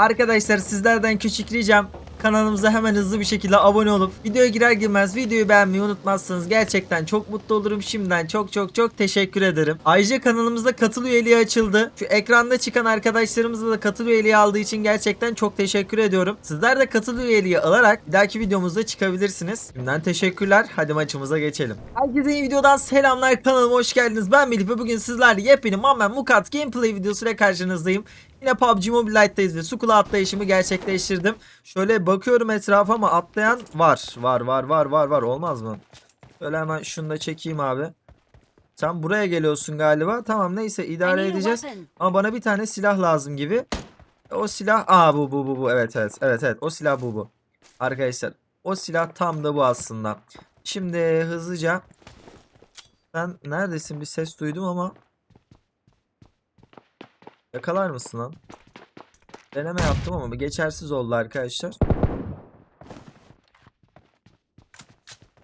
Arkadaşlar sizlerden küçük ricam kanalımıza hemen hızlı bir şekilde abone olup videoya girer girmez videoyu beğenmeyi unutmazsanız gerçekten çok mutlu olurum. Şimdiden çok çok çok teşekkür ederim. Ayrıca kanalımızda katıl üyeliği açıldı. Şu ekranda çıkan arkadaşlarımızla da katıl üyeliği aldığı için gerçekten çok teşekkür ediyorum. Sizler de katıl üyeliği alarak bir dahaki videomuzda çıkabilirsiniz. Şimdiden teşekkürler. Hadi maçımıza geçelim. Herkese yeni videodan selamlar. Kanalıma hoş geldiniz. Ben Melih ve bugün sizlerle yepyeni Mamen Mukat gameplay videosuyla karşınızdayım. Yine PUBG Mobile Lite'dayız ve Sukula atlayışımı gerçekleştirdim. Şöyle bakıyorum etrafa ama atlayan var. Var var var var var olmaz mı? Şöyle hemen şunu da çekeyim abi. Sen buraya geliyorsun galiba. Tamam neyse idare edeceğiz. Ama bana bir tane silah lazım gibi. O silah aa bu bu bu bu evet evet evet evet o silah bu bu. Arkadaşlar o silah tam da bu aslında. Şimdi hızlıca sen neredesin bir ses duydum ama yakalar mısın lan? Deneme yaptım ama geçersiz oldu arkadaşlar.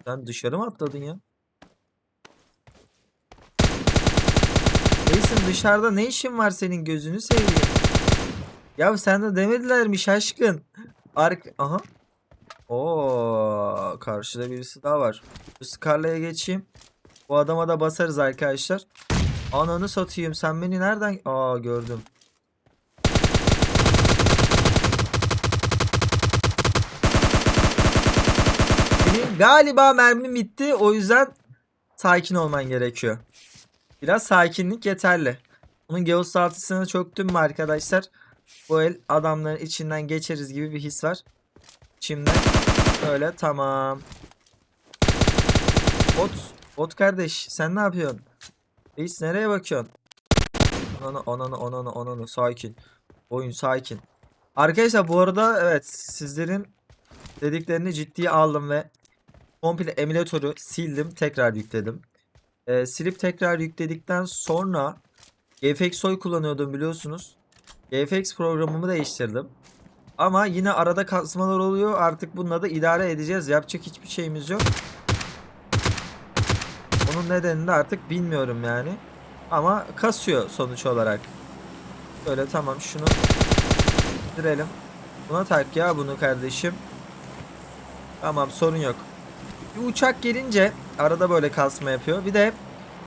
Sen dışarı mı atladın ya? Reisim dışarıda ne işin var senin gözünü seveyim. Ya sen de demediler mi şaşkın? Ark aha. Oo karşıda birisi daha var. Bu Scarlet'e geçeyim. Bu adama da basarız arkadaşlar. Ananı satayım sen beni nereden? Aa gördüm. Benim galiba mermim bitti. O yüzden sakin olman gerekiyor. Biraz sakinlik yeterli. Bunun geostaltısını çöktüm mü arkadaşlar? Bu el adamların içinden geçeriz gibi bir his var. Şimdi öyle tamam. Bot, bot kardeş sen ne yapıyorsun? Reis nereye bakıyorsun? Onanı onanı onanı onanı sakin. Oyun sakin. Arkadaşlar bu arada evet sizlerin dediklerini ciddiye aldım ve komple emülatörü sildim tekrar yükledim. Ee, silip tekrar yükledikten sonra GFX Soy kullanıyordum biliyorsunuz. GFX programımı değiştirdim. Ama yine arada kasmalar oluyor. Artık bununla da idare edeceğiz. Yapacak hiçbir şeyimiz yok. Nedenini de artık bilmiyorum yani. Ama kasıyor sonuç olarak. Böyle tamam şunu indirelim. Buna tak ya bunu kardeşim. Tamam sorun yok. Bir uçak gelince arada böyle kasma yapıyor. Bir de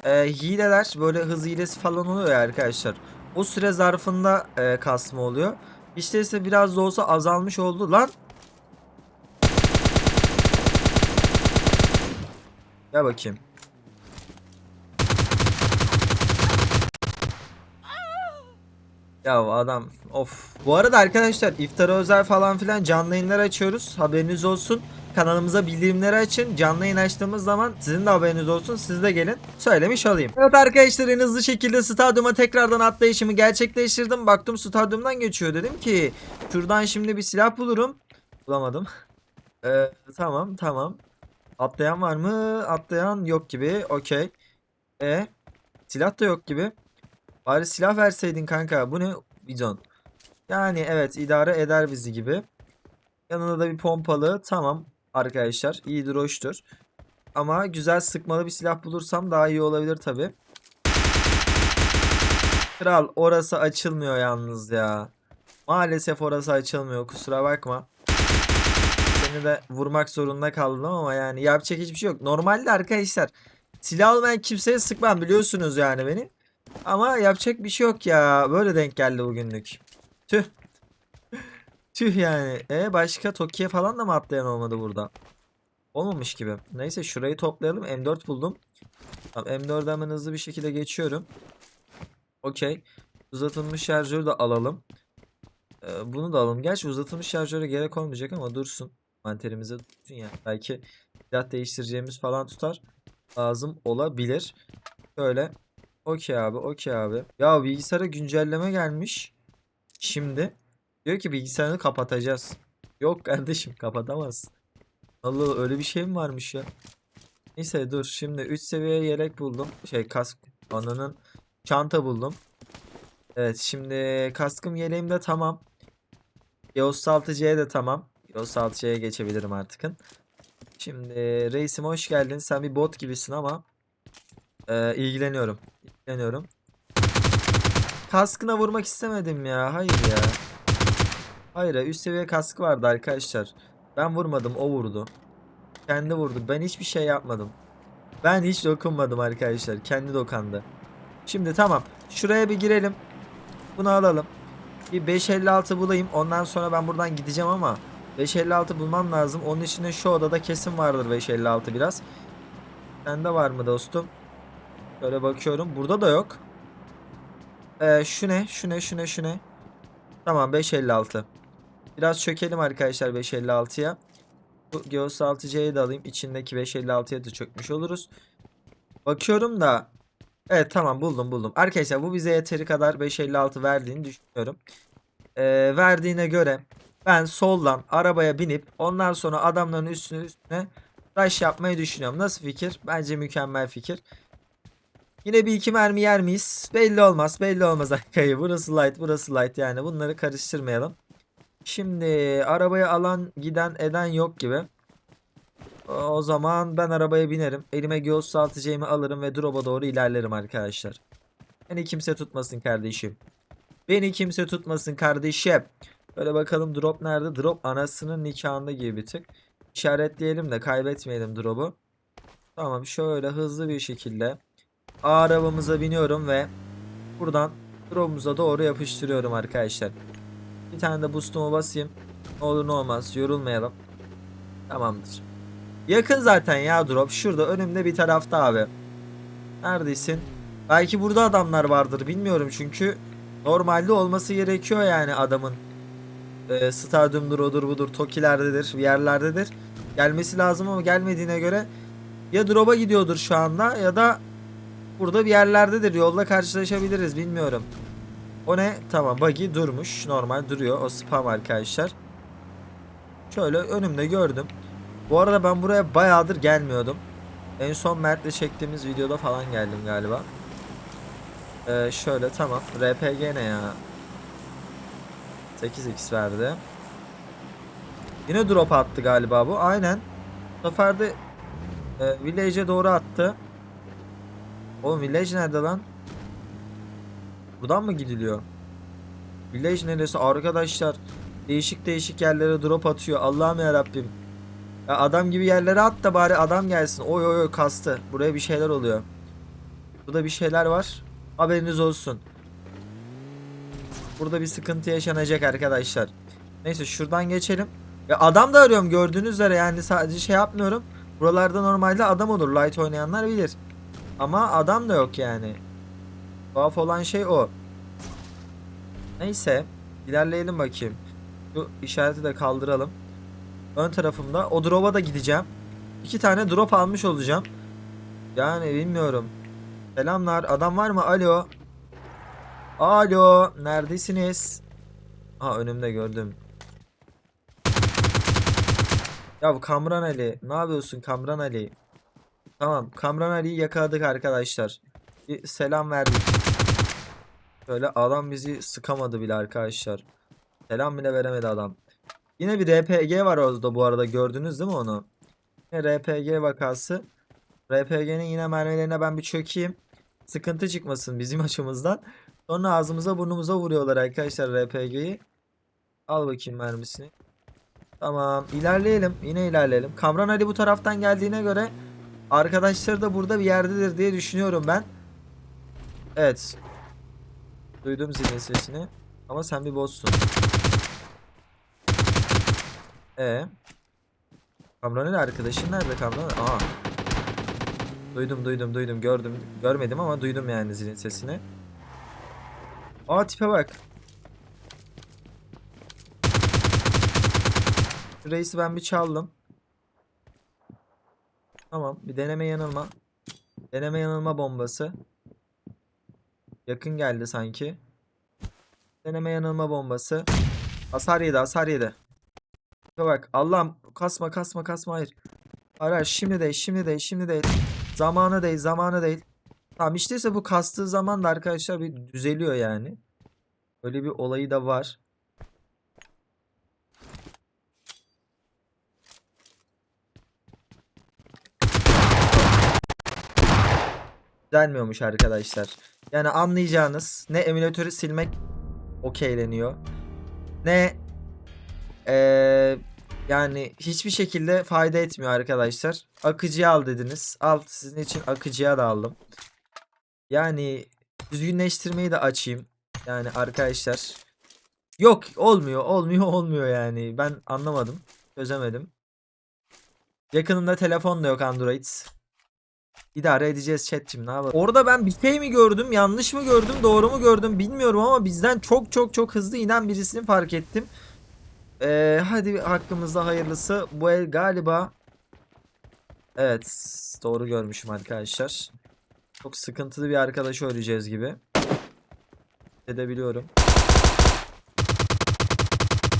e, hileler böyle hız hilesi falan oluyor arkadaşlar. O süre zarfında e, kasma oluyor. İşte ise biraz da olsa azalmış oldu lan. Gel bakayım. Ya adam of. Bu arada arkadaşlar iftara özel falan filan canlı yayınlar açıyoruz. Haberiniz olsun. Kanalımıza bildirimleri açın. Canlı yayın açtığımız zaman sizin de haberiniz olsun. Siz de gelin. Söylemiş olayım. Evet arkadaşlar en hızlı şekilde stadyuma tekrardan atlayışımı gerçekleştirdim. Baktım stadyumdan geçiyor. Dedim ki şuradan şimdi bir silah bulurum. Bulamadım. Ee, tamam tamam. Atlayan var mı? Atlayan yok gibi. Okey. E silah da yok gibi. Bari silah verseydin kanka. Bu ne? Bidon. Yani evet idare eder bizi gibi. Yanında da bir pompalı. Tamam arkadaşlar. İyidir hoştur. Ama güzel sıkmalı bir silah bulursam daha iyi olabilir tabi. Kral orası açılmıyor yalnız ya. Maalesef orası açılmıyor. Kusura bakma. Seni de vurmak zorunda kaldım ama yani yapacak hiçbir şey yok. Normalde arkadaşlar silah olmayan kimseye sıkmam biliyorsunuz yani beni. Ama yapacak bir şey yok ya. Böyle denk geldi bugünlük. Tüh. Tüh yani. E başka Toki'ye falan da mı atlayan olmadı burada? Olmamış gibi. Neyse şurayı toplayalım. M4 buldum. Tamam M4'e hemen hızlı bir şekilde geçiyorum. Okey. Uzatılmış şarjörü de alalım. Ee, bunu da alalım. Gerçi uzatılmış şarjöre gerek olmayacak ama dursun. Manterimize dursun yani. Belki silah değiştireceğimiz falan tutar. Lazım olabilir. Şöyle. Okey abi, okey abi. Ya bilgisayara güncelleme gelmiş. Şimdi diyor ki bilgisayarını kapatacağız. Yok kardeşim kapatamaz. Allah öyle bir şey mi varmış ya? Neyse dur şimdi 3 seviye yelek buldum. Şey kask ananın çanta buldum. Evet şimdi kaskım yeleğim de tamam. Yavuz 6C'ye de tamam. Yavuz 6C'ye geçebilirim artıkın. Şimdi reisim hoş geldin. Sen bir bot gibisin ama e, ilgileniyorum. İlgileniyorum. Kaskına vurmak istemedim ya. Hayır ya. Hayır ya, üst seviye kaskı vardı arkadaşlar. Ben vurmadım o vurdu. Kendi vurdu. Ben hiçbir şey yapmadım. Ben hiç dokunmadım arkadaşlar. Kendi dokandı. Şimdi tamam. Şuraya bir girelim. Bunu alalım. Bir 556 bulayım. Ondan sonra ben buradan gideceğim ama 556 bulmam lazım. Onun içinde şu odada kesin vardır 556 biraz. Sende var mı dostum? Şöyle bakıyorum. Burada da yok. Ee, şu ne? Şu ne? Şu ne? Şu ne? Tamam 556. Biraz çökelim arkadaşlar 556'ya. Bu Geos 6C'yi de alayım. İçindeki 556'ya da çökmüş oluruz. Bakıyorum da. Evet tamam buldum buldum. Arkadaşlar bu bize yeteri kadar 556 verdiğini düşünüyorum. Ee, verdiğine göre ben soldan arabaya binip ondan sonra adamların üstüne üstüne rush yapmayı düşünüyorum. Nasıl fikir? Bence mükemmel fikir. Yine bir iki mermi yer miyiz? Belli olmaz. Belli olmaz arkayı. Burası light, burası light yani. Bunları karıştırmayalım. Şimdi arabaya alan giden eden yok gibi. O zaman ben arabaya binerim. Elime göğüs saltıcağımı alırım ve drop'a doğru ilerlerim arkadaşlar. Beni kimse tutmasın kardeşim. Beni kimse tutmasın kardeşim. Böyle bakalım drop nerede? Drop anasının nikahında gibi bir tık. İşaretleyelim de kaybetmeyelim drop'u. Tamam şöyle hızlı bir şekilde arabamıza biniyorum ve buradan drop'umuza doğru yapıştırıyorum arkadaşlar. Bir tane de boost'umu basayım. Ne olur ne olmaz yorulmayalım. Tamamdır. Yakın zaten ya drop. Şurada önümde bir tarafta abi. Neredesin? Belki burada adamlar vardır bilmiyorum çünkü normalde olması gerekiyor yani adamın. Ee, stadyumdur odur budur tokilerdedir yerlerdedir. Gelmesi lazım ama gelmediğine göre ya drop'a gidiyordur şu anda ya da burada bir yerlerdedir. Yolda karşılaşabiliriz bilmiyorum. O ne? Tamam buggy durmuş. Normal duruyor. O spam arkadaşlar. Şöyle önümde gördüm. Bu arada ben buraya bayağıdır gelmiyordum. En son Mert'le çektiğimiz videoda falan geldim galiba. Ee, şöyle tamam. RPG ne ya? 8x verdi. Yine drop attı galiba bu. Aynen. Bu sefer de e, Village'e doğru attı. Oğlum Village nerede lan? Buradan mı gidiliyor? Village neresi arkadaşlar? Değişik değişik yerlere drop atıyor. Allah'ım ya Rabbim. Ya adam gibi yerlere at da bari adam gelsin. Oy oy oy kastı. Buraya bir şeyler oluyor. Burada bir şeyler var. Haberiniz olsun. Burada bir sıkıntı yaşanacak arkadaşlar. Neyse şuradan geçelim. Ya adam da arıyorum gördüğünüz üzere yani sadece şey yapmıyorum. Buralarda normalde adam olur. Light oynayanlar bilir. Ama adam da yok yani. Tuhaf olan şey o. Neyse. ilerleyelim bakayım. Şu işareti de kaldıralım. Ön tarafımda. O drop'a da gideceğim. İki tane drop almış olacağım. Yani bilmiyorum. Selamlar. Adam var mı? Alo. Alo. Neredesiniz? Ha önümde gördüm. Ya bu Kamran Ali. Ne yapıyorsun Kamran Ali? Tamam. Kamran Ali'yi yakaladık arkadaşlar. Bir selam verdik. Şöyle adam bizi sıkamadı bile arkadaşlar. Selam bile veremedi adam. Yine bir RPG var orada bu arada gördünüz değil mi onu? Yine RPG vakası. RPG'nin yine mermilerine ben bir çökeyim. Sıkıntı çıkmasın bizim açımızdan. Sonra ağzımıza burnumuza vuruyorlar arkadaşlar RPG'yi. Al bakayım mermisini. Tamam ilerleyelim. Yine ilerleyelim. Kamran Ali bu taraftan geldiğine göre arkadaşları da burada bir yerdedir diye düşünüyorum ben. Evet. Duydum zilin sesini. Ama sen bir boss'sun. E. Kamran Ali arkadaşın nerede Kamran? Aha. Duydum duydum duydum gördüm. Görmedim ama duydum yani zilin sesini. Aa tipe bak. Reisi ben bir çaldım. Tamam bir deneme yanılma. Deneme yanılma bombası. Yakın geldi sanki. Deneme yanılma bombası. Hasar yedi hasar yedi. Bak Allah'ım kasma kasma kasma hayır. Hayır hayır şimdi değil şimdi değil şimdi değil. Zamanı değil zamanı değil. Tamam işteyse bu kastığı zaman da arkadaşlar bir düzeliyor yani. Öyle bir olayı da var. Düzelmiyormuş arkadaşlar. Yani anlayacağınız ne emülatörü silmek okeyleniyor. Ne eee, yani hiçbir şekilde fayda etmiyor arkadaşlar. Akıcıya al dediniz. Al sizin için akıcıya da aldım. Yani düzgünleştirmeyi de açayım. Yani arkadaşlar. Yok olmuyor olmuyor olmuyor yani. Ben anlamadım. Çözemedim. Yakınımda telefon da yok Android. İdare edeceğiz chat'cim ne yapalım. Orada ben bir şey mi gördüm yanlış mı gördüm doğru mu gördüm bilmiyorum ama bizden çok çok çok hızlı inen birisini fark ettim. Ee, hadi hakkımızda hayırlısı. Bu el galiba Evet doğru görmüşüm arkadaşlar. Çok sıkıntılı bir arkadaşı öleceğiz gibi. Edebiliyorum.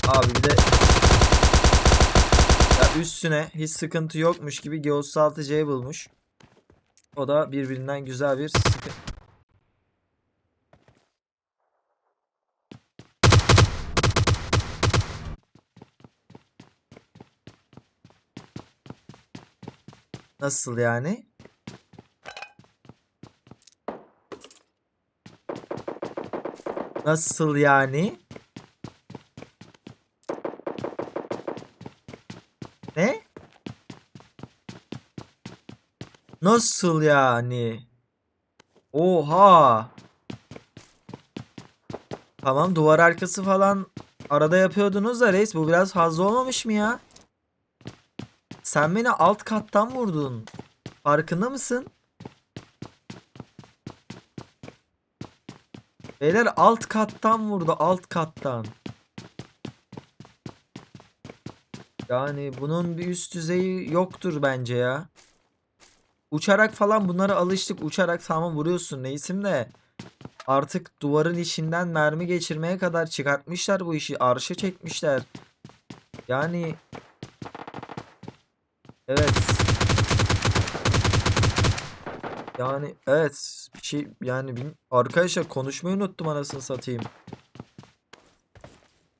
Abi bir de ya üstüne hiç sıkıntı yokmuş gibi G36C bulmuş. O da birbirinden güzel bir. Nasıl yani? Nasıl yani? Ne? Nasıl yani? Oha. Tamam duvar arkası falan arada yapıyordunuz da reis bu biraz fazla olmamış mı ya? Sen beni alt kattan vurdun. Farkında mısın? Beyler alt kattan vurdu alt kattan. Yani bunun bir üst düzeyi yoktur bence ya. Uçarak falan bunlara alıştık. Uçarak tamam vuruyorsun neysim de. Artık duvarın içinden mermi geçirmeye kadar çıkartmışlar bu işi. Arşa çekmişler. Yani Evet. Yani evet bir şey yani arkadaşlar konuşmayı unuttum anasını satayım.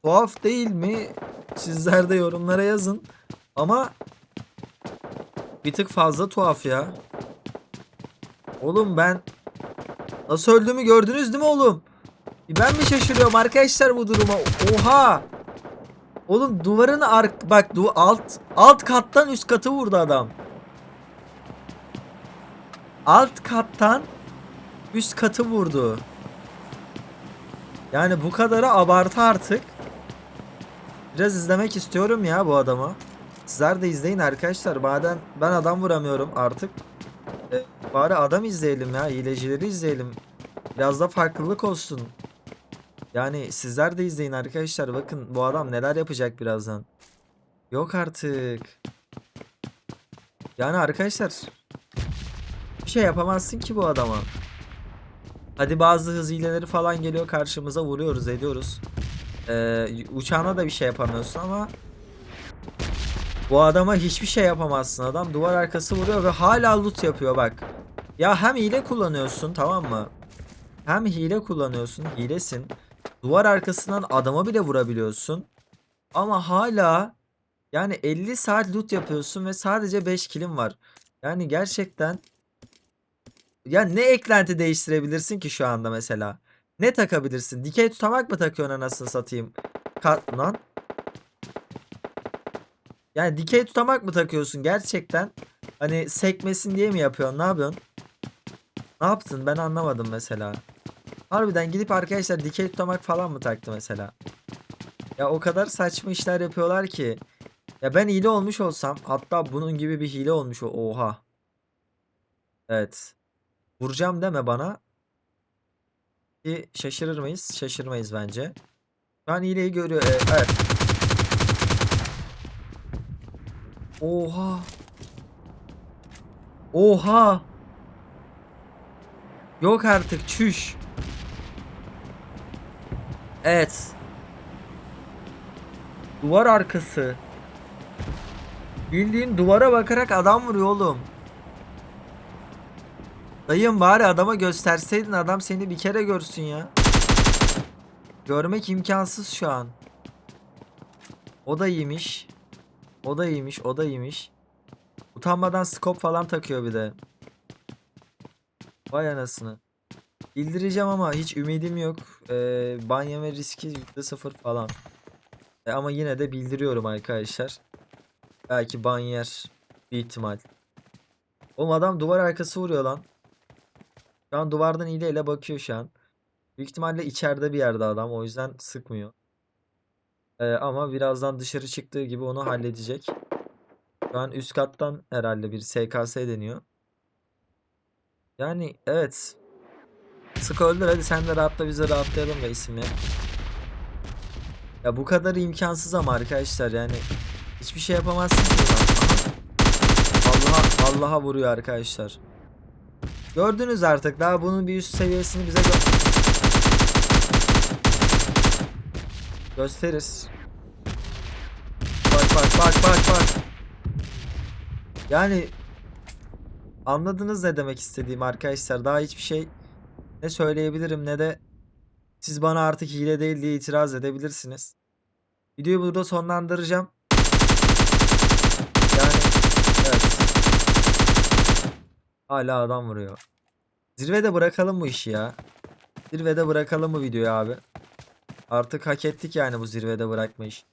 Tuhaf değil mi? Sizler de yorumlara yazın. Ama bir tık fazla tuhaf ya. Oğlum ben nasıl öldüğümü gördünüz değil mi oğlum? Ben mi şaşırıyorum arkadaşlar bu duruma? Oha! Oğlum duvarın ark bak du alt alt kattan üst katı vurdu adam. Alt kattan üst katı vurdu. Yani bu kadarı abartı artık. Biraz izlemek istiyorum ya bu adamı. Sizler de izleyin arkadaşlar. Madem ben adam vuramıyorum artık. E, bari adam izleyelim ya. Hilecileri izleyelim. Biraz da farklılık olsun. Yani sizler de izleyin arkadaşlar. Bakın bu adam neler yapacak birazdan. Yok artık. Yani arkadaşlar. Bir şey yapamazsın ki bu adama. Hadi bazı hız hileleri falan geliyor karşımıza vuruyoruz ediyoruz. Ee, uçağına da bir şey yapamıyorsun ama bu adama hiçbir şey yapamazsın. Adam duvar arkası vuruyor ve hala loot yapıyor bak. Ya hem hile kullanıyorsun tamam mı? Hem hile kullanıyorsun. Hilesin. Duvar arkasından adama bile vurabiliyorsun. Ama hala yani 50 saat loot yapıyorsun ve sadece 5 kilin var. Yani gerçekten ya ne eklenti değiştirebilirsin ki şu anda mesela? Ne takabilirsin? Dikey tutamak mı takıyorsun anasını satayım? Kat lan. Yani dikey tutamak mı takıyorsun gerçekten? Hani sekmesin diye mi yapıyorsun? Ne yapıyorsun? Ne yaptın? Ben anlamadım mesela. Harbiden gidip arkadaşlar dikey tutamak falan mı taktı mesela? Ya o kadar saçma işler yapıyorlar ki. Ya ben hile olmuş olsam hatta bunun gibi bir hile olmuş o. Oha. Evet. Vuracağım deme bana. Ki şaşırır mıyız? Şaşırmayız bence. Şu an hileyi görüyor. Ee, evet. Oha. Oha. Yok artık çüş. Evet. Duvar arkası. Bildiğin duvara bakarak adam vuruyor oğlum. Dayım bari adama gösterseydin adam seni bir kere görsün ya. Görmek imkansız şu an. O da iyiymiş. O da iyiymiş, o da iyiymiş. Utanmadan scope falan takıyor bir de. Vay anasını. Bildireceğim ama hiç ümidim yok. Ee, ban yeme riski %0 falan. E ama yine de bildiriyorum arkadaşlar. Belki ban yer. Bir ihtimal. Oğlum adam duvar arkası vuruyor lan. Şu an duvardan hileyle bakıyor şu an. Büyük ihtimalle içeride bir yerde adam. O yüzden sıkmıyor. E, ama birazdan dışarı çıktığı gibi onu halledecek. Şu an üst kattan herhalde bir SKS deniyor. Yani evet. Sık öldür hadi sen de rahatla biz de rahatlayalım be isimle. Ya bu kadar imkansız ama arkadaşlar yani hiçbir şey yapamazsın ki buradan. Allah'a Allah'a vuruyor arkadaşlar. Gördünüz artık daha bunun bir üst seviyesini bize gö- gösteririz. Bak bak bak bak bak. Yani anladınız ne demek istediğim arkadaşlar. Daha hiçbir şey ne söyleyebilirim ne de siz bana artık hile değil diye itiraz edebilirsiniz. Videoyu burada sonlandıracağım. Yani evet. Hala adam vuruyor. Zirvede bırakalım bu işi ya. Zirvede bırakalım bu videoyu abi. Artık hak ettik yani bu zirvede bırakma işi.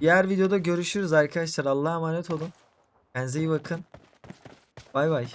Diğer videoda görüşürüz arkadaşlar. Allah'a emanet olun. Kendinize iyi bakın. Bay bay.